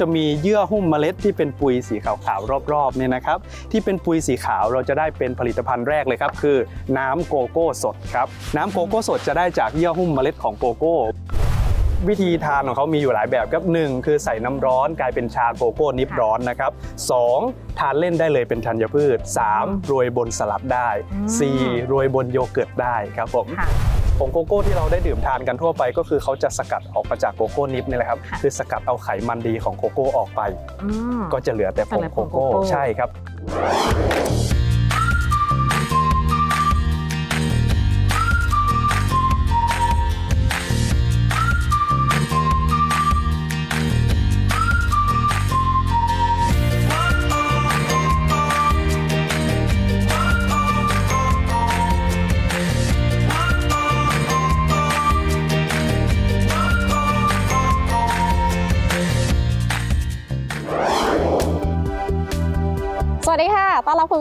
จะมีเยื่อหุ้มเมล็ดที่เป็นปุยสีขาวๆรอบๆเนี่ยนะครับ ที่เป็นปุยสีขาวเราจะได้เป็นผลิตภัณฑ์แรกเลยครับ คือน้ำโกโก้สดครับ น้ำโกโก้สดจะได้จากเยื่อหุ้มเมล็ดของโกโก้ วิธีทานของเขามีอยู่หลายแบบครับหนึ่งคือใส่น้ำร้อนกลายเป็นชาโกโก้นิบร้อนนะครับสองทานเล่นได้เลยเป็นธัญพืชสามโรยบนสลัดได้อืมสี่โรยบนโยเกิร์ตได้ครับผมค่ะ ผงโกโก้ที่เราได้ดื่มทานกันทั่วไป ก็คือเขาจะสกัดออกมาจากโกโก้นิบนี่แหละครับค่ะคือสกัดเอาไขมันดีของโกโก้ออกไปอืมก็จะเหลือแต่ผงแต่โกผงโกโก้โก้ใช่ครับ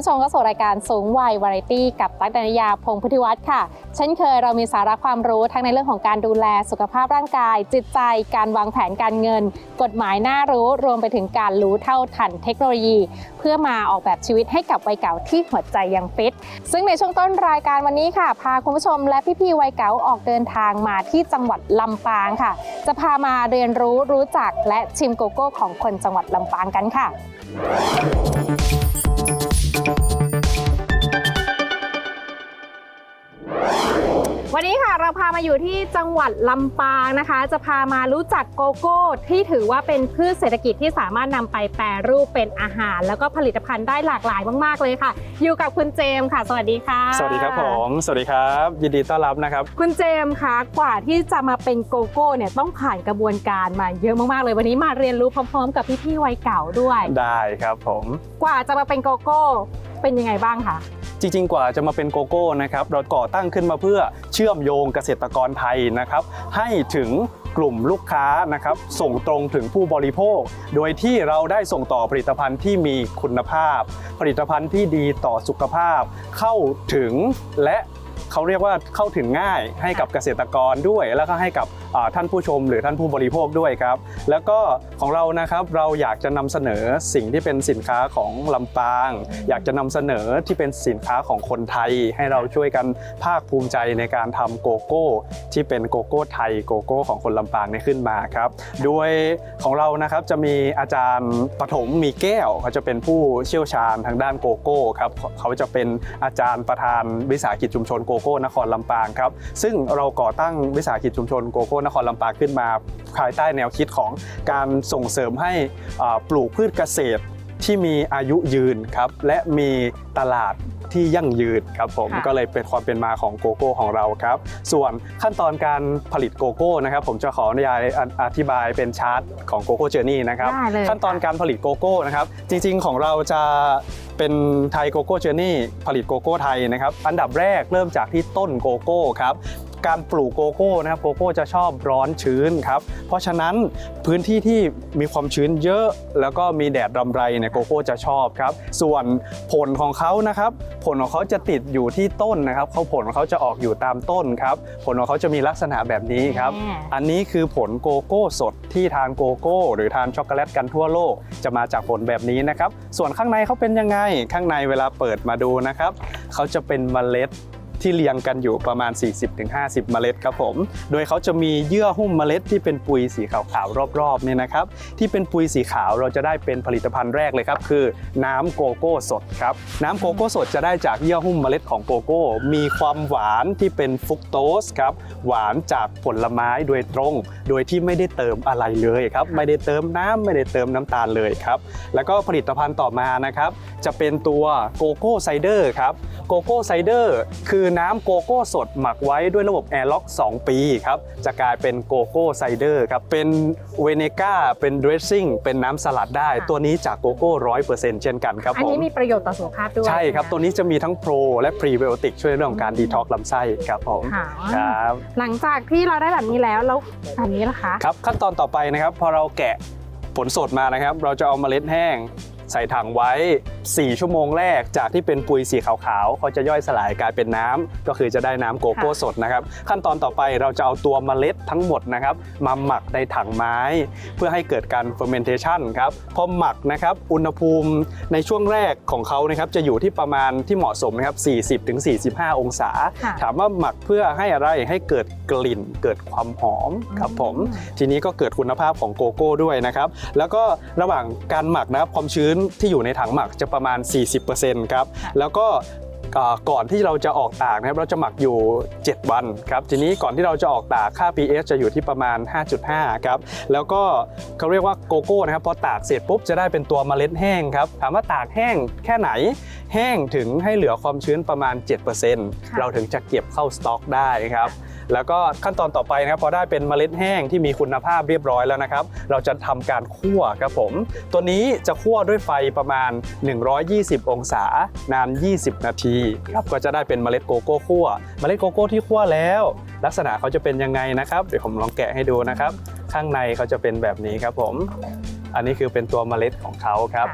ผู้ชมเข้าสู่รายการสูงวัยวาไรตี้กับตั๊กดนยาพงศ์พุทธิวัฒน์ค่ะ เช่นเคยเรามีสาระความรู้ทั้งในเรื่องของการดูแลสุขภาพร่างกาย จิตใจ การวางแผนการเงิน กฎหมายน่ารู้รวมไปถึงการรู้เท่าทันเทคโนโลยี เพื่อมาออกแบบชีวิตให้กับวัยเก่าที่หัวใจยังฟิต ซึ่งในช่วงต้นรายการวันนี้ค่ะ พาคุณผู้ชมและพี่ๆวัยเก่าออกเดินทางมาที่จังหวัดลำปางค่ะ จะพามาเรียนรู้รู้จักและชิมโกโก้ของคนจังหวัดลำปางกันค่ะ วันนี้ค่ะเราพามาอยู่ที่จังหวัดลำปางนะคะ จะพามารู้จักโกโก้ที่ถือว่าเป็นพืชเศรษฐกิจที่สามารถนำไปแปรรูปเป็นอาหาร แล้วก็ผลิตภัณฑ์ได้หลากหลายมาก ๆ เลยค่ะ อยู่กับคุณเจมส์ค่ะ สวัสดีค่ะ สวัสดีครับผม สวัสดีครับ ยินดีต้อนรับนะครับ คุณเจมส์คะกว่าที่จะมาเป็นโกโก้เนี่ยต้องผ่านกระบวนการมาเยอะมากๆเลยวันนี้มาเรียนรู้พร้อม ๆ กับพี่ๆวัยเก่าด้วย ได้ครับผม กว่าจะมาเป็นโกโก้เป็นยังไงบ้างคะ จริง ๆ กว่าจะมาเป็นโกโก้นะครับเราก่อตั้งขึ้นมาเพื่อเชื่อมโยงเกษตรกรไทยนะครับให้ถึงกลุ่มลูกค้านะครับส่งตรงถึงผู้บริโภค โดยที่เราได้ส่งต่อผลิตภัณฑ์ที่มีคุณภาพ ผลิตภัณฑ์ที่ดีต่อสุขภาพ เข้าถึงและเขาเรียกว่าเข้าถึงง่ายให้กับเกษตรกรด้วย แล้วก็ให้กับ ท่านผู้ชมหรือท่านผู้บริโภคด้วยครับ แล้วก็ของเรานะครับเราอยากจะนำเสนอสิ่งที่เป็นสินค้าของลำปาง อยากจะนำเสนอที่เป็นสินค้าของคนไทย ให้เราช่วยกันภาคภูมิใจในการทำโกโก้ ที่เป็นโกโก้ไทยโกโก้ของคนลำปางเนี่ยขึ้นมาครับโดยของเรานะครับจะมีอาจารย์ปฐมมีแก้วเขาจะเป็นผู้เชี่ยวชาญทางด้านโกโก้ครับเขาจะเป็นอาจารย์ประธานวิสาหกิจชุมชนโกโก้นครลำปางครับซึ่งเราก่อตั้งวิสาหกิจชุมชนโกโก้นครลำปางขึ้นมาภายใต้แนวคิดของการส่งเสริมให้อ่าปลูกพืชเกษตรที่มีอายุยืนครับและมีตลาดที่ยั่งยืนครับผมค่ะก็เลยเป็นความเป็นมาของโกโก้ของเราครับ ส่วนขั้นตอนการผลิตโกโก้นะครับ ผมจะขออนุญาตอธิบายเป็นชาร์ตของโกโก้เจอร์นี่นะครับได้เลยขั้นตอนค่ะการผลิตโกโก้นะครับ จริงๆของเราจะเป็นไทยโกโก้เจอร์นี่ผลิตโกโก้ไทยนะครับ อันดับแรกเริ่มจากที่ต้นโกโก้ครับ การปลูกโกโก้นะครับโกโก้จะชอบร้อนชื้นครับเพราะฉะนั้นพื้นที่ที่มีความชื้นเยอะ แล้วก็มีแดดรำไรเนี่ยโกโก้จะชอบครับ ส่วนผลของเขานะครับ ผลของเขาจะติดอยู่ที่ต้นนะครับเขาผลของเขาจะออกอยู่ตามต้นครับผลของเขาจะมีลักษณะแบบนี้ครับแม่อันนี้คือผลโกโก้สดที่ทานโกโก้ หรือทานช็อกโกแลตกันทั่วโลก จะมาจากผลแบบนี้นะครับ ส่วนข้างในเขาเป็นยังไงข้างในเวลาเปิดมาดูนะครับเขาจะเป็นเมล็ด ที่เรียงกันอยู่ประมาณ 40-50 เมล็ดครับผม โดยเขาจะมีเยื่อหุ้มเมล็ดที่เป็นปุยสีขาวๆรอบๆเนี่ยนะครับที่เป็นปุยสีขาวเราจะได้เป็นผลิตภัณฑ์แรกเลยครับคือ น้ำโกโก้สดครับน้ำโกโก้สดจะได้จากเยื่อหุ้มเมล็ดของโกโก้ มีความหวานที่เป็นฟุกโตสครับหวานจากผลไม้โดยตรง โดยที่ไม่ได้เติมอะไรเลยครับไม่ได้เติมน้ำไม่ได้เติมน้ำตาลเลยครับแล้วก็ผลิตภัณฑ์ต่อมานะครับจะเป็นตัวโกโก้ไซเดอร์ครับโกโก้ไซเดอร์คือน้ำโกโก้สดหมักไว้ด้วยระบบแอร์ล็อก 2 ปีครับ จะกลายเป็นโกโก้ไซเดอร์ครับ เป็นเวเนก้า เป็นดรสซิ่ง เป็นน้ำสลัดได้ค่ะตัวนี้จากโกโก้ร้อยเปอร์เซ็นต์เช่นกันครับอันผมนี้มีประโยชน์ต่อสุขภาพด้วย ใช่ครับนะตัวนี้จะมีทั้งโปรและพรีไบโอติกช่วยเรื่องของการดีท็อกลำไส้ครับผมค่ะครับ หลังจากที่เราได้แบบนี้แล้ว แล้วอันนี้ล่ะคะ ครับ ขั้นตอนต่อไปนะครับ พอเราแกะผลสดมานะครับ เราจะเอาเมล็ดแห้งใส่ถังไว้ 4 ชั่วโมงแรกจากที่เป็นปุยสีขาวๆเขาจะย่อยสลายกลายเป็นน้ำก็คือจะได้น้ำโกโก้สดนะครับ ขั้นตอนต่อไปเราจะเอาตัวเมล็ดทั้งหมดนะครับมาหมักในถังไม้ เพื่อให้เกิดการ fermentation ครับพอหมักนะครับอุณหภูมิในช่วงแรกของเขานะครับจะอยู่ที่ประมาณที่เหมาะสมนะครับ40-45 องศาค่ะถามว่าหมักเพื่อให้อะไรให้เกิดกลิ่นเกิดความหอมครับผมทีนี้ก็เกิดคุณภาพของโกโก้ด้วยนะครับแล้วก็ระหว่างการหมักนะครับความชื้นที่อยู่ในถังหมักจะประมาณ 40%ครับค่ะแล้วก็เอ่อก่อนที่เราจะออกตากนะครับเราจะหมักอยู่ 7 วันครับทีนี้ก่อนที่เราจะออกตากค่า pH จะอยู่ที่ประมาณ 5.5 ครับแล้วก็เขาเรียกว่าโกโก้นะครับพอตากเสร็จปุ๊บจะได้เป็นตัวเมล็ดแห้งครับถามว่าตากแห้งแค่ไหนแห้งถึงให้เหลือความชื้นประมาณ 7%เราถึงจะเก็บเข้าสต็อกได้ครับแล้วก็ขั้นตอนต่อไปนะครับพอได้เป็นเมล็ดแห้งที่มีคุณภาพเรียบร้อยแล้วนะครับ เราจะทำการคั่วครับผม ตัวนี้จะคั่วด้วยไฟประมาณ 120 องศานาน 20 นาทีครับก็จะได้เป็นเมล็ดโกโก้คั่ว เมล็ดโกโก้ที่คั่วแล้ว ลักษณะเขาจะเป็นยังไงนะครับเดี๋ยวผมลองแกะให้ดูนะครับ ข้างในเขาจะเป็นแบบนี้ครับผม อันนี้คือเป็นตัวเมล็ดของเขาครับ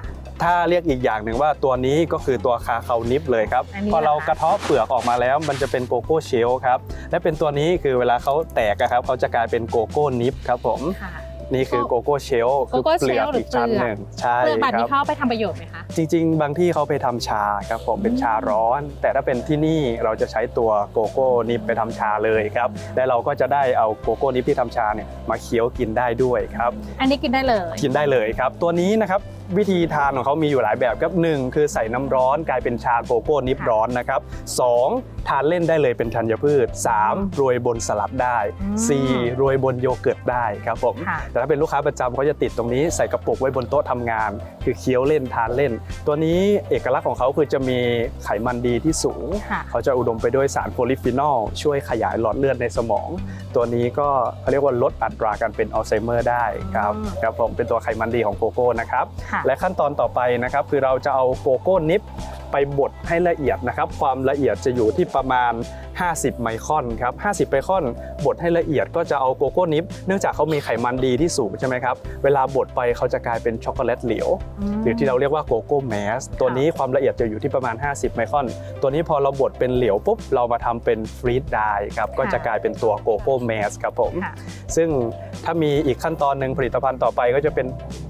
ถ้าเรียกอีกอย่างหนึ่งว่าตัวนี้ก็คือตัวคาคานิปเลยครับอันนี้พอเรานะคะกระเทาะเปลือกออกมาแล้ว มันจะเป็นโกโก้เชลครับ และเป็นตัวนี้คือเวลาเขาแตกอะครับเขาจะกลายเป็นโกโก้นิปครับผมค่ะนี่คือโกโก้เชลคือโกโก้เปลือก shell หรืออีกชั้นเปลือกหนึ่งใช่เปลือกแบบคนี้รับเข้าไปทำประโยชน์ไหมคะ จริง ๆ บางที่เขาไปทำชาครับผมเป็นชาร้อน แต่ถ้าเป็นที่นี่เราจะใช้ตัวโกโก้นิปไปทำชาเลยครับและเราก็จะได้เอาโกโก้นิปที่ทำชาเนี่ยมาเคี้ยวกินได้ด้วยครับ อันนี้กินได้เลย กินได้เลยครับ ตัวนี้นะครับ วิธีทานของเขามีอยู่หลายแบบครับหนึ่งคือใส่น้ำร้อนกลายเป็นชาโกโก้นิปค่ะร้อนนะครับสองทานเล่นได้เลยเป็นธัญพืชสามโรยบนสลัดได้อืมสี่โรยบนโยเกิร์ตได้ครับผมค่ะแต่ถ้าเป็นลูกค้าประจำเขาจะติดตรงนี้ใส่กระปุกไว้บนโต๊ะทำงาน คือเคี้ยวเล่นทานเล่น ตัวนี้เอกลักษณ์ของเขาคือจะมีไขมันดีที่สูงค่ะเขาจะอุดมไปด้วยสารโพลิฟีนอล ช่วยขยายหลอดเลือดในสมอง ตัวนี้ก็เขาเรียกว่าลดอัตราการเป็นอัลไซเมอร์ได้ครับอืมครับผมเป็นตัวไขมันดีของโกโก้นะครับค่ะและขั้นตอนต่อไปนะครับคือเราจะเอาโกโก้นิฟ ไปบดให้ละเอียดนะครับ ความละเอียดจะอยู่ที่ประมาณ 50 ไมครอนครับ 50 ไมครอนบดให้ละเอียดก็จะเอาโกโก้นิปเนื่องจากเขามีไขมันดีที่สูงใช่ไหมครับ เวลาบดไปเขาจะกลายเป็นช็อกโกแลตเหลวหรือที่เราเรียกว่าโกโก้แมสตัวนี้ความละเอียดจะอยู่ที่ประมาณ 50 ไมครอน ตัวนี้พอเราบดเป็นเหลวปุ๊บเรามาทำเป็นฟรีดไดครับก็จะกลายเป็นตัวโกโก้แมสครับผมค่ะซึ่งถ้ามีอีกขั้นตอนหนึ่งผลิตภัณฑ์ต่อไปก็จะเป็น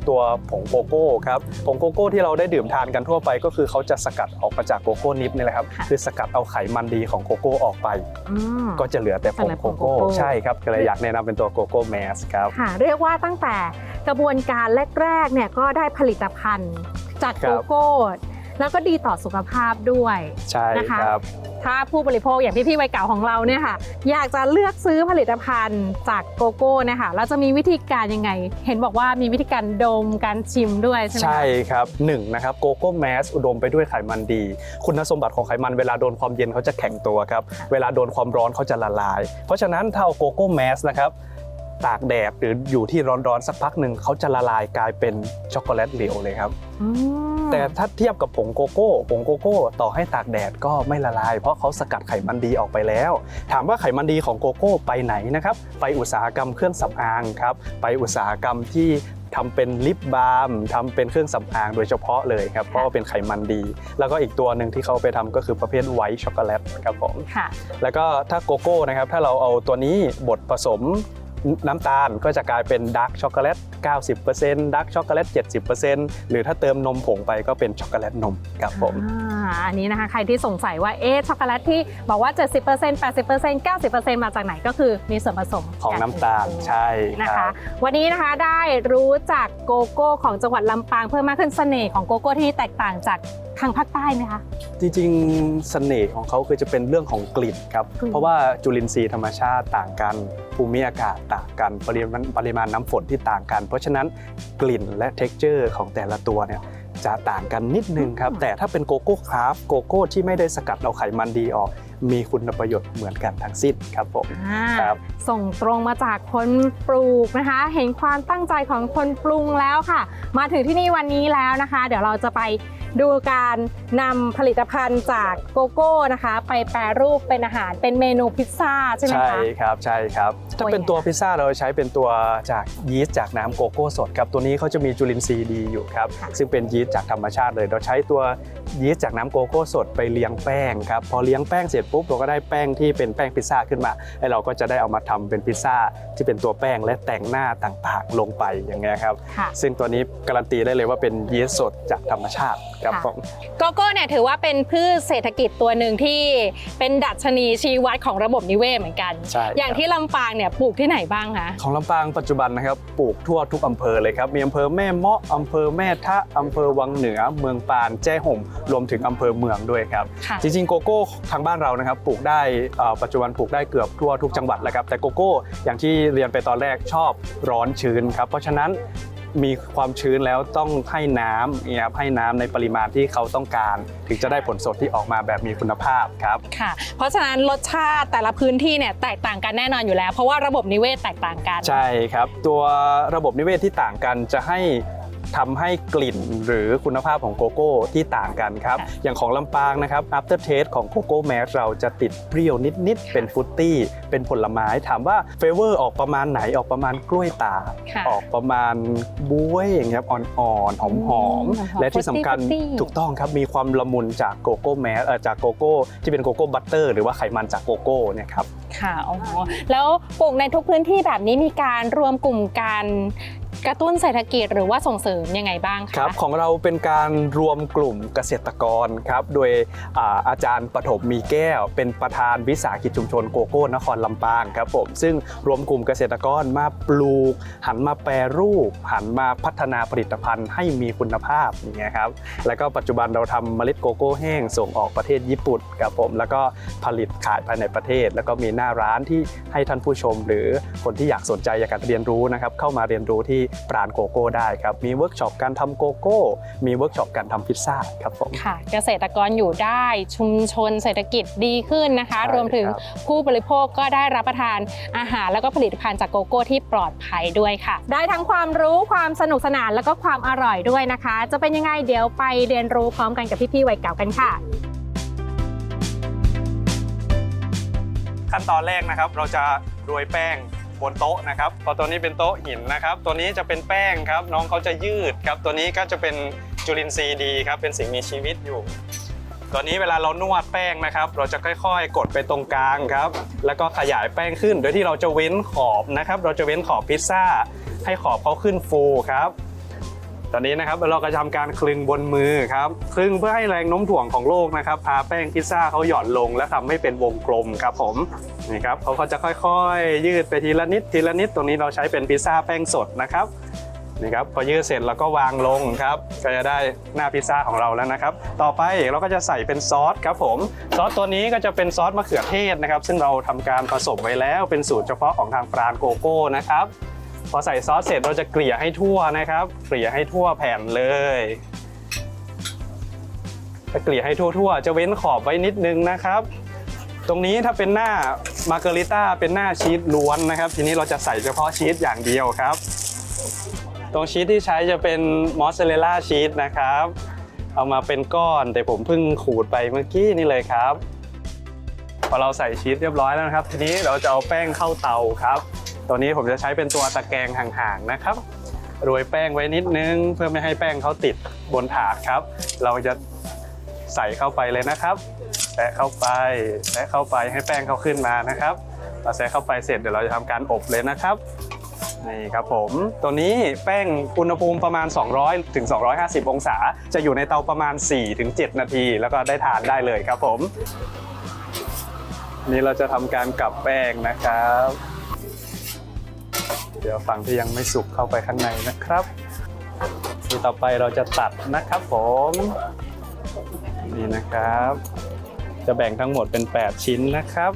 ตัวผงโกโก้ครับผงโกโก้ที่เราได้ดื่มทานกันทั่วไปก็คือเขาจะสกัดออกมาจากโกโก้นิปนี่แหละครับค่ะคือสกัดเอาไขมันดีของโกโก้ออกไป อืม ก็จะเหลือแต่ผงโกโก้เหลือผงโกโก้ ใช่ครับก็เลยอยากแนะนำเป็นตัวโกโก้แมสครับ ค่ะ เรียกว่าตั้งแต่กระบวนการแรกๆเนี่ยก็ได้ผลิตภัณฑ์จากครัโกบ โก้ แล้วก็ดีต่อสุขภาพด้วยใช่นะคะ ครับถ้าผู้บริโภคอย่างพี่ๆวัยเก่าของเราเนี่ยค่ะ อยากจะเลือกซื้อผลิตภัณฑ์จากโกโก้เนี่ยค่ะเราจะมีวิธีการยังไง เห็นบอกว่ามีวิธีการดมการชิมด้วยใช่ไหมคะ ใช่ครับหนึ่งนะครับโกโก้แมสอุดมไปด้วยไขมันดี คุณสมบัติของไขมันเวลาโดนความเย็นเขาจะแข็งตัวครับค่ะเวลาโดนความร้อนเขาจะละลาย เพราะฉะนั้นถ้าเอาโกโก้แมสนะครับตากแดดหรืออยู่ที่ร้อนๆสักพักหนึ่งเขาจะละลายกลายเป็นช็อกโกแลตเหลวเลยครับ อืม แต่ถ้าเทียบกับผงโกโก้ผงโกโก้ต่อให้ตากแดดก็ไม่ละลาย เพราะเขาสกัดไขมันดีออกไปแล้ว ถามว่าไขมันดีของโกโก้ไปไหนนะครับ ไปอุตสาหกรรมเครื่องสำอางครับ ไปอุตสาหกรรมที่ทำเป็นลิปบาล์มทำเป็นเครื่องสำอางโดยเฉพาะเลยครับ เพราะว่าเป็นไขมันดี แล้วก็อีกตัวหนึ่งที่เขาไปทำก็คือประเภทไวท์ช็อกโกแลตครับผมค่ะแล้วก็ถ้าโกโก้นะครับ ถ้าเราเอาตัวนี้บดผสม น้ำตาลก็จะกลายเป็นดาร์กช็อกโกแลต 90%ดาร์กช็อกโกแลต 70%หรือถ้าเติมนมผงไปก็เป็นช็อกโกแลตนมครับผมาอันนี้นะคะ ใครที่สงสัยว่าเอ๊ะช็อกโกแลตที่บอกว่า 70% 80% 90%มาจากไหนก็คือมีส่วนผสมของน้ำตาลอย่งอื่นใช่นะครัคะบวันนี้นะคะได้รู้จักโกโก้ของจังหวัดลำปางเพิ่มมากขึ้นเสน่ห์ของโกโก้ที่แตกต่างจากทางภาคใต้ไหมคะ จริงๆเสน่ห์ของเขาคือจะเป็นเรื่องของกลิ่นครับกลิ่นเพราะว่าจุลินทรีย์ธรรมชาติต่างกัน ภูมิอากาศต่างกันปริมาณปริมาณน้ำฝนที่ต่างกัน เพราะฉะนั้นกลิ่นและ t e x t อร์ของแต่ละตัวเนี่ย จะต่างกันนิดนึงครับ แต่ถ้าเป็นโกโก้คราฟต์โกโก้ที่ไม่ได้สกัดเอาไขมันดีออก มีคุณประโยชน์เหมือนกันทั้งสิ้นครับผมอ่าครับส่งตรงมาจากคนปลูกนะคะ เห็นความตั้งใจของคนปรุงแล้วค่ะ มาถึงที่นี่วันนี้แล้วนะคะ เดี๋ยวเราจะไปดูการนำผลิตภัณฑ์จากโกโก้นะคะ ไปแปรรูปเป็นอาหารเป็นเมนูพิซซ่าใช่ไหมใช่คะครับใช่ครับถ้าเป็นตัวพิซซ่าเราใช้เป็นตัวจากยีสต์จากน้ำโกโก้สดครับตัวนี้เขาจะมีจุลินทรีย์ดีอยู่ครับค่ะซึ่งเป็นยีสต์จากธรรมชาติเลย เราใช้ตัวยีสต์จากน้ำโกโก้สดไปเลี้ยงแป้งครับพอเลี้ยงแป้งเสร็จปุ๊บเราก็ได้แป้งที่เป็นแป้งพิซซ่าขึ้นมาแล้วเราก็จะได้เอามาทำเป็นพิซซ่าที่เป็นตัวแป้งและแต่งหน้าต่างๆลงไปอย่างเงี้ยครับค่ะซึ่งตัวนี้การันตีได้เลยว่าเป็นยีสต์สดจากธรรมชาติครับค่ะผมโกโก้เนี่ยถือว่าเป็นพืชเศรษฐกิจตัวหนึ่งที่เป็นดัชนีชี้วัดของระบบนิเวศเหมือนกัน ใช่อย่างครับที่ลำปางเนี่ยปลูกที่ไหนบ้างคะ ของลำปางปัจจุบันนะครับปลูกทั่วทุกอำเภอเลยครับ มีอำเภอแม่เมาะอำเภอแม่ทะอำเภอวังเหนือ เมืองปานแจ้ห่มรวมถึงอำเภอเมืองด้วยครับ ค่ะ จริงๆโกโก้ทางบ้านเรานะครับปลูกได้เอ่อปัจจุบันปลูกได้เกือบทั่วทุกจังหวัดแล้วครับแต่โกโก้อย่างที่เรียนไปตอนแรกชอบร้อนชื้นครับเพราะฉะนั้น มีความชื้นแล้วต้องให้น้ำเนี่ยครับให้น้ำในปริมาณที่เขาต้องการ ถึงจะได้ผลสดที่ออกมาแบบมีคุณภาพครับ ค่ะ เพราะฉะนั้นรสชาติแต่ละพื้นที่เนี่ยแตกต่างกันแน่นอนอยู่แล้ว เพราะว่าระบบนิเวศแตกต่างกัน ใช่ครับ ตัวระบบนิเวศที่ต่างกันจะให้ ทำให้กลิ่นหรือคุณภาพของโกโก้ที่ต่างกันครับค่ะอย่างของลำปางนะครับ after taste ของโกโก้แมสเราจะติดเปรี้ยวนิด ๆ เป็นฟรุตตี้ เป็นผลไม้ ถามว่าเฟเวอร์ออกประมาณไหนออกประมาณกล้วยตากค่ะออกประมาณบ๊วยอย่างเงี้ยครับอ่อน ๆ หอมอืมๆ และที่สำคัญ fruity fruity ถูกต้องครับมีความละมุนจากโกโก้แมสเอ่อจากโกโก้ที่เป็นโกโก้บัตเตอร์หรือว่าไขมันจากโกโก้เนี่ยครับค่ะอ๋อแล้วปลูกในทุกพื้นที่แบบนี้มีการรวมกลุ่มการ กระตุ้นเศรษฐกิจหรือว่าส่งเสริมยังไงบ้างคะครับของเราเป็นการรวมกลุ่มเกษตรกรครับโดยอาอาจารย์ปฐมมีแก้ว เป็นประธานวิสาหกิจชุมชนโกโก้นครลำปางครับผมซึ่งรวมกลุ่มเกษตรกรมาปลูก หันมาแปรรูป หันมาพัฒนาผลิตภัณฑ์ให้มีคุณภาพอย่างเงี้ยครับแล้วก็ปัจจุบันเราทำเมล็ดโกโก้แห้งส่งออกประเทศญี่ปุ่นครับผมแล้วก็ผลิตขายภายในประเทศ แล้วก็มีหน้าร้านที่ให้ท่านผู้ชม หรือคนที่อยากสนใจอยากเรียนรู้นะครับเข้ามาเรียนรู้ที่ปราณโกโก้ได้ครับ มีเวิร์กช็อปการทำโกโก้ มีเวิร์กช็อปการทำพิซซ่าครับผม ค่ะ เกษตรกรอยู่ได้ชุมชนเศรษฐกิจดีขึ้นนะคะ ใช่รวมถึงครับ ผู้บริโภคก็ได้รับประทานอาหารแล้วก็ผลิตภัณฑ์จากโกโก้ที่ปลอดภัยด้วยค่ะ ได้ทั้งความรู้ความสนุกสนานแล้วก็ความอร่อยด้วยนะคะ จะเป็นยังไงเดี๋ยวไปเรียนรู้พร้อมกันกับพี่ๆวัยเก่ากันค่ะ ขั้นตอนแรกนะครับ เราจะโรยแป้ง บนโต๊ะนะครับพอตัวนี้เป็นโต๊ะหินนะครับ ตัวนี้จะเป็นแป้งครับ น้องเขาจะยืดครับ ตัวนี้ก็จะเป็นจุลินทรีย์ดีครับ เป็นสิ่งมีชีวิตอยู่ ตัวนี้เวลาเรานวดแป้งนะครับ เราจะค่อยๆ กดไปตรงกลางครับ แล้วก็ขยายแป้งขึ้น โดยที่เราจะเว้นขอบนะครับ เราจะเว้นขอบพิซซ่า ให้ขอบเขาขึ้นฟูครับ ตอนนี้นะครับเราก็จะทำการคลึงบนมือครับคลึงเพื่อให้แรงโน้มถ่วงของโลกนะครับพาแป้งพิซซ่าเขาหย่อนลงและทำให้เป็นวงกลมครับผมนี่ครับเขาก็จะค่อยๆ ยืดไปทีละนิดทีละนิดตรงนี้เราใช้เป็นพิซซ่าแป้งสดนะครับนี่ครับพอยืดเสร็จเราก็วางลงครับก็จะได้หน้าพิซซ่าของเราแล้วนะครับ ต่อไปเราก็จะใส่เป็นซอสครับผมซอสตัวนี้ก็จะเป็นซอสมะเขือเทศนะครับ ซึ่งเราทำการผสมไว้แล้วเป็นสูตรเฉพาะของทางปราณโกโก้นะครับ พอใส่ซอสเสร็จเราจะเกลี่ยให้ทั่วนะครับ เกลี่ยให้ทั่วแผ่นเลยจะเกลี่ยให้ทั่วๆ จะเว้นขอบไว้นิดนึงนะครับ ตรงนี้ถ้าเป็นหน้ามาร์เกริต้าเป็นหน้าชีสล้วนนะครับ ทีนี้เราจะใส่เฉพาะชีสอย่างเดียวครับ ตรงชีสที่ใช้จะเป็นมอสซาเรลล่าชีสนะครับ เอามาเป็นก้อนแต่ผมเพิ่งขูดไปเมื่อกี้นี่เลยครับ พอเราใส่ชีสเรียบร้อยแล้วนะครับ ทีนี้เราจะเอาแป้งเข้าเตาครับ ตัวนี้ผมจะใช้เป็นตัวตะแกรงห่างๆนะครับโรยแป้งไว้นิดนึง เพื่อไม่ให้แป้งเขาติดบนถาดครับ เราจะใส่เข้าไปเลยนะครับแตะเข้าไปแตะเข้าไปให้แป้งเขาขึ้นมานะครับพอแตะเข้าไปเสร็จเดี๋ยวเราจะทำการอบเลยนะครับนี่ครับผมตัวนี้แป้งอุณหภูมิประมาณ 200ถึง250 องศา จะอยู่ในเตาประมาณ 4 ถึง 7 นาที แล้วก็ได้ทานได้เลยครับผม นี่เราจะทำการกลับแป้งนะครับ เดี๋ยวฝั่งที่ยังไม่สุกเข้าไปข้างในนะครับ ทีต่อไปเราจะตัดนะครับผมนี่นะครับ จะแบ่งทั้งหมดเป็น 8 ชิ้นนะครับ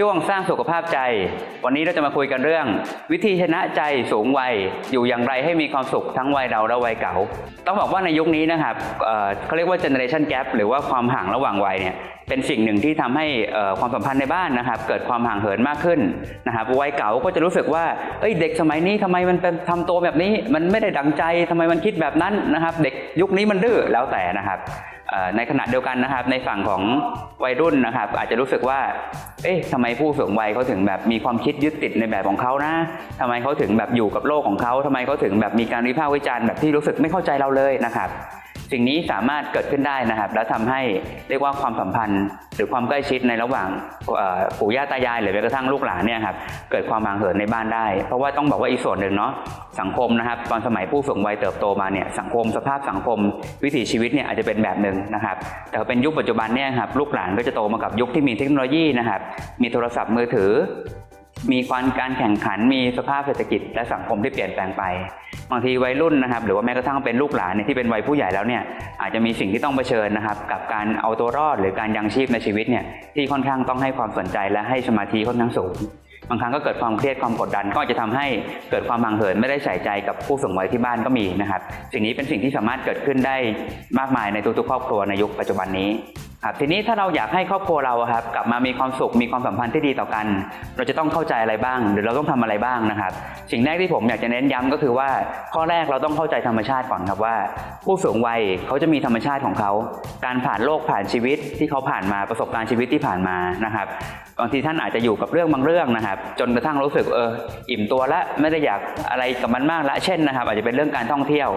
ช่วงสร้างสุขภาพใจ วันนี้เราจะมาคุยกันเรื่อง วิธีชนะใจสูงวัยอยู่อย่างไรให้มีความสุขทั้งวัยเราและวัยเก่า ต้องบอกว่าในยุคนี้นะครับเอ่อเขาเรียกว่า generation gap หรือว่าความห่างระหว่างวัยเนี่ยเป็นสิ่งหนึ่งที่ทำให้ความสัมพันธ์ในบ้านนะครับ เกิดความห่างเหินมากขึ้นนะครับวัยเก่าก็จะรู้สึกว่าเอ้ยเด็กสมัยนี้ทำไมมันเป็นทำตัวแบบนี้ มันไม่ได้ดังใจทำไมมันคิดแบบนั้นนะครับ เด็กยุคนี้มันดื้อแล้วแต่นะครับ ในขณะเดียวกันนะครับ ในฝั่งของวัยรุ่นนะครับ อาจจะรู้สึกว่า เอ๊ะทำไมผู้สูงวัยเขาถึงแบบมีความคิดยึดติดในแบบของเขานะทำไมเขาถึงแบบอยู่กับโลกของเขาทำไมเขาถึงแบบมีการวิพากษ์วิจารณ์แบบที่รู้สึกไม่เข้าใจเราเลยนะครับ สิ่งนี้สามารถเกิดขึ้นได้นะครับ แล้วทำให้เรียกว่าความสัมพันธ์ หรือความใกล้ชิดในระหว่างปู่ย่าตายายหรือแม้กระทั่งลูกหลานเนี่ยครับเกิดความห่างเหินในบ้านได้ เพราะว่าต้องบอกว่าอีกส่วนหนึ่งเนาะสังคมนะครับ ตอนสมัยผู้สูงวัยเติบโตมาเนี่ยสังคมสภาพสังคม วิถีชีวิตเนี่ยอาจจะเป็นแบบหนึ่งนะครับ แต่เป็นยุคปัจจุบันเนี่ยครับลูกหลานก็จะโตมากับยุคที่มีเทคโนโลยีนะครับมีโทรศัพท์มือถือ มีความการแข่งขันมีสภาพเศรษฐกิจและสังคมที่เปลี่ยนแปลงไป บางทีวัยรุ่นนะครับหรือว่าแม้กระทั่งเป็นลูกหลานเนี่ยที่เป็นวัยผู้ใหญ่แล้วเนี่ยอาจจะมีสิ่งที่ต้องเผชิญนะครับ กับการเอาตัวรอดหรือการยังชีพในชีวิตเนี่ยที่ค่อนข้างต้องให้ความสนใจและให้สมาธิค่อนข้างสูงบางครั้งก็เกิดความเครียดความกดดันก็อาจจะทำให้เกิดความห่างเหินไม่ได้ใส่ใจกับผู้สูงวัยที่บ้านก็มีนะครับ สิ่งนี้เป็นสิ่งที่สามารถเกิดขึ้นได้มากมายในทุกๆครอบครัวในยุคปัจจุบันนี้ ครับทีนี้ถ้าเราอยากให้ครอบครัวเราครับกลับมามีความสุขมีความสัมพันธ์ที่ดีต่อกัน เราจะต้องเข้าใจอะไรบ้าง หรือเราต้องทำอะไรบ้างนะครับสิ่งแรกที่ผมอยากจะเน้นย้ำก็คือว่า ข้อแรกเราต้องเข้าใจธรรมชาติก่อนครับว่า ผู้สูงวัยเขาจะมีธรรมชาติของเขา การผ่านโลกผ่านชีวิตที่เขาผ่านมาประสบการณ์ชีวิตที่ผ่านมานะครับบางทีท่านอาจจะอยู่กับเรื่องบางเรื่องนะครับ จนกระทั่งรู้สึกเอออิ่มตัวละไม่ได้อยากอะไรกับมันมากละเช่นนะครับ อาจจะเป็นเรื่องการท่องเที่ยว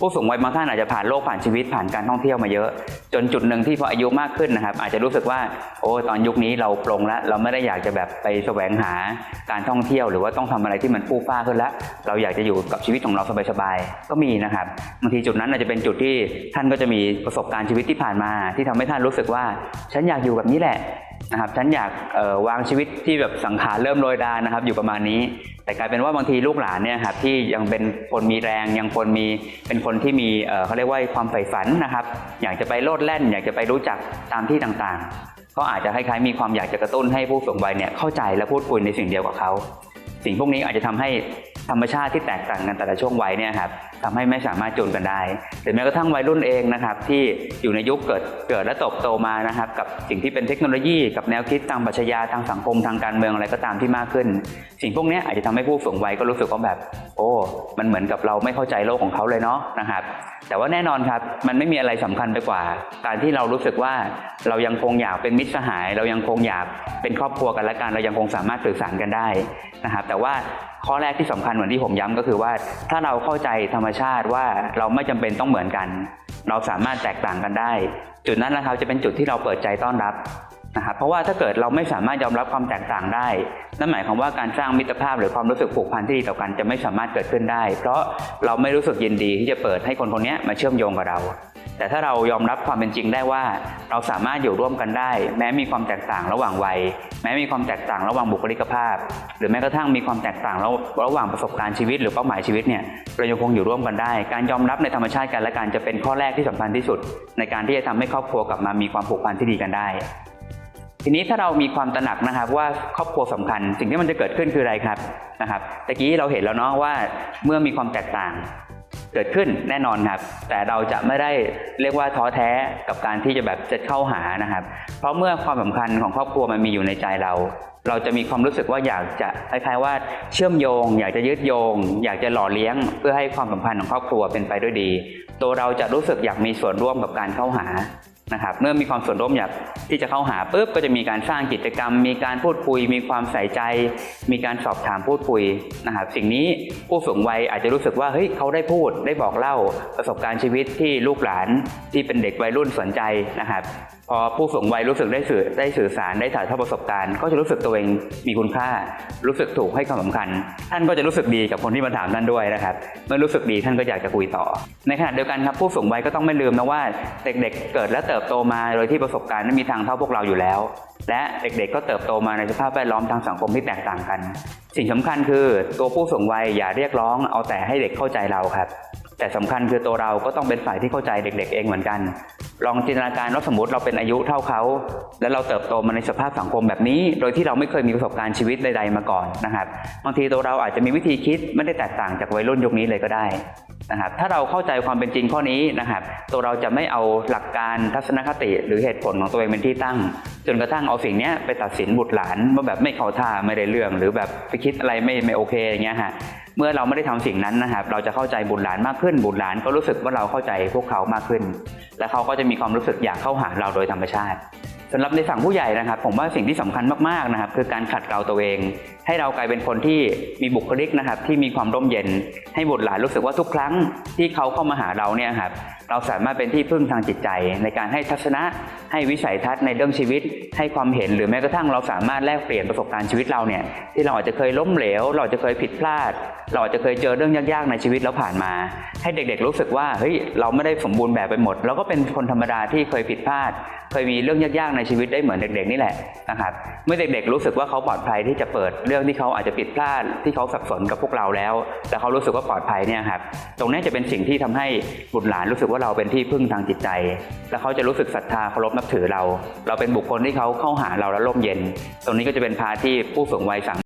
ผู้สูงวัยบางท่านอาจจะผ่านโลกผ่านชีวิตผ่านการท่องเที่ยวมาเยอะ จนจุดหนึ่งที่พออายุมากากขึ้นนะครับ อาจจะรู้สึกว่า โอ้ตอนยุคนี้เราปรงแล้วเราไม่ได้อยากจะแบบไปแสวงหาการท่องเที่ยว หรือว่าต้องทำอะไรที่มันฟู่ฟ้าขึ้นแล้ว เราอยากจะอยู่กับชีวิตของเราสบายๆก็มีนะครับบางทีจุดนั้นอาจจะเป็นจุดที่ท่านก็จะมีประสบการณ์ชีวิตที่ผ่านมา ที่ทำให้ท่านรู้สึกว่า ฉันอยากอยู่แบบนี้แหละ นะครับฉันอยากวางชีวิตที่แบบสังขารเริ่มโรยดานะครับ อยู่ประมาณนี้ แต่กลายเป็นว่าบางทีลูกหลานเนี่ยครับที่ยังเป็นคนมีแรงยังคนมีเป็นคนที่มีเอ่อเขาเรียกว่าความใฝ่ฝันนะครับ อยากจะไปโลดแล่น อยากจะไปรู้จักตามที่ต่างๆก็อาจจะคล้ายๆมีความอยากจะกระตุ้นให้ผู้สูงวัยเนี่ยเข้าใจและพูดคุยในสิ่งเดียวกับเขา สิ่งพวกนี้อาจจะทำให้ธรรมชาติที่แตกต่างกันแต่ละช่วงวัยเนี่ยครับทำให้ไม่สามารถจูนกันได้หรือแม้กระทั่งวัยรุ่นเองนะครับที่อยู่ในยุคเกิดเกิดและตบโตมานะครับ กับสิ่งที่เป็นเทคโนโลยี กับแนวคิดทางปรัชญาทางสังคมทางการเมืองอะไรก็ตามที่มากขึ้นสิ่งพวกนี้อาจจะทำให้ผู้สูงวัยก็รู้สึกว่าแบบ โอ้ มันเหมือนกับเราไม่เข้าใจโลกของเขาเลยเนาะนะครับ แต่ว่าแน่นอนครับ มันไม่มีอะไรสำคัญไปกว่า การที่เรารู้สึกว่าเรายังคงอยากเป็นมิตรสหาย เรายังคงอยากเป็นครอบครัวกันและกัน เรายังคงสามารถสื่อสารกันได้นะครับ แต่ว่าข้อแรกที่สำคัญเหมือนที่ผมย้ำก็คือว่า ถ้าเราเข้าใจธรรมชาติว่าเราไม่จำเป็นต้องเหมือนกัน เราสามารถแตกต่างกันได้ จุดนั้นนะครับจะเป็นจุดที่เราเปิดใจต้อนรับ นะครับเพราะว่าถ้าเกิดเราไม่สามารถยอมรับความแตกต่างได้ นั่นหมายความว่าการสร้างมิตรภาพหรือความรู้สึกผูกพันที่ดีต่อกันจะไม่สามารถเกิดขึ้นได้ เพราะเราไม่รู้สึกยินดีที่จะเปิดให้คนคนนี้มาเชื่อมโยงกับเรา แต่ถ้าเรายอมรับความเป็นจริงได้ว่า เราสามารถอยู่ร่วมกันได้ แม้มีความแตกต่างระหว่างวัย แม้มีความแตกต่างระหว่างบุคลิกภาพ หรือแม้กระทั่งมีความแตกต่างระระหว่างประสบการณ์ชีวิต หรือเป้าหมายชีวิตเนี่ยเรายังคงอยู่ร่วมกันได้ การยอมรับในธรรมชาติกันและกันจะเป็นข้อแรกที่สำคัญที่สุด ในการที่จะทำให้ครอบครัวกลับมามีความผูกพันที่ดีกันได้ ทีนี้ถ้าเรามีความตระหนักนะครับว่าครอบครัวสำคัญ สิ่งที่มันจะเกิดขึ้นคืออะไรครับนะครับตะกี้เราเห็นแล้วเนาะว่าเมื่อมีความแตกต่างเกิดขึ้นแน่นอนครับ แต่เราจะไม่ได้เรียกว่าท้อแท้กับการที่จะแบบจะเข้าหานะครับ เพราะเมื่อความสำคัญของครอบครัวมันมีอยู่ในใจเรา เราจะมีความรู้สึกว่าอยากจะคล้ายๆว่าเชื่อมโยง อยากจะยึดโยง อยากจะหล่อเลี้ยง เพื่อให้ความสัมพันธ์ของครอบครัวเป็นไปด้วยดี ตัวเราจะรู้สึกอยากมีส่วนร่วมกับการเข้าหา นะครับเมื่อมีความส่วนร่วมอยากที่จะเข้าหาปุ๊บก็จะมีการสร้างกิจกรรม มีการพูดคุย มีความใส่ใจ มีการสอบถามพูดคุยนะครับสิ่งนี้ผู้สูงวัยอาจจะรู้สึกว่าเฮ้ยเขาได้พูดได้บอกเล่าประสบการณ์ชีวิตที่ลูกหลานที่เป็นเด็กวัยรุ่นสนใจนะครับ พอผู้สูงวัยรู้สึกได้สื่อได้สื่อสารได้ถ่ายทอดประสบการณ์ ก็จะรู้สึกตัวเองมีคุณค่า รู้สึกถูกให้ความสำคัญ ท่านก็จะรู้สึกดีกับคนที่มาถามท่านด้วยนะครับ เมื่อรู้สึกดีท่านก็อยากจะคุยต่อ ในขณะเดียวกันครับผู้สูงวัยก็ต้องไม่ลืมนะว่าเด็กๆ เกิดและเติบโตมาโดยที่ประสบการณ์ไม่มีทางเท่าพวกเราอยู่แล้ว และเด็กๆ ก็เติบโตมาในสภาพแวดล้อมทางสังคมที่แตกต่างกัน สิ่งสำคัญคือตัวผู้สูงวัยอย่าเรียกร้องเอาแต่ให้เด็กเข้าใจเราครับ แต่สำคัญคือตัวเราก็ต้องเป็นฝ่ายที่เข้าใจเด็ก ๆ เองเหมือนกัน ลองจินตนาการว่าสมมติเราเป็นอายุเท่าเขา แล้วเราเติบโตมาในสภาพสังคมแบบนี้ โดยที่เราไม่เคยมีประสบการณ์ชีวิตใด ๆ มาก่อนนะครับ บางทีตัวเราอาจจะมีวิธีคิดไม่ได้แตกต่างจากวัยรุ่นยุคนี้เลยก็ได้ นะครับถ้าเราเข้าใจความเป็นจริงข้อนี้นะครับ ตัวเราจะไม่เอาหลักการทัศนคติหรือเหตุผลของตัวเองเป็นที่ตั้ง จนกระทั่งเอาสิ่งนี้ไปตัดสินบุตรหลานว่าแบบไม่เข้าท่าไม่ได้เรื่อง หรือแบบไปคิดอะไรไม่ไม่โอเคอย่างเงี้ยฮะเมื่อเราไม่ได้ทำสิ่งนั้นนะครับ เราจะเข้าใจบุตรหลานมากขึ้น บุตรหลานก็รู้สึกว่าเราเข้าใจพวกเขามากขึ้น และเขาก็จะมีความรู้สึกอยากเข้าหาเราโดยธรรมชาติสำหรับในฝั่งผู้ใหญ่นะครับ ผมว่าสิ่งที่สำคัญมากๆนะครับ คือการขัดเกลาตัวเอง ให้เรากลายเป็นคนที่มีบุคลิกนะครับ ที่มีความร่มเย็นให้บุตรหลานรู้สึกว่าทุกครั้งที่เขาเข้ามาหาเราเนี่ยครับเราสามารถเป็นที่พึ่งทางจิตใจ ในการให้ทัศนะ ให้วิสัยทัศน์ในเรื่องชีวิต ให้ความเห็นหรือแม้กระทั่งเราสามารถแลกเปลี่ยนประสบการณ์ชีวิตเราเนี่ยที่เราอาจจะเคยล้มเหลว เราอาจจะเคยผิดพลาด เราอาจจะเคยเจอเรื่องยากๆในชีวิตแล้วผ่านมา ให้เด็กๆ รู้สึกว่าเฮ้ยเราไม่ได้สมบูรณ์แบบไปหมดเราก็เป็นคนธรรมดาที่เคยผิดพลาด เคยมีเรื่องยากๆในชีวิตได้เหมือนเด็กๆ นี่แหละนะครับเมื่อเด็กๆ รู้สึกว่าเขาปลอดภัยที่จะเปิดเรื่องที่เขาอาจจะผิดพลาดที่เขาสับสนกับพวกเราแล้ว แต่เขารู้สึกว่าปลอดภัยเนี่ยครับตรงนี้จะเป็นสิ่งที่ทำให้บุตรหลานรู้สึกว่าเราเป็นที่พึ่งทางจิตใจ และเขาจะรู้สึกศรัทธาเคารพนับถือเรา เราเป็นบุคคลที่เขาเข้าหาเราและร่มเย็น ตรงนี้ก็จะเป็นพาที่ผู้สูงวัยสาม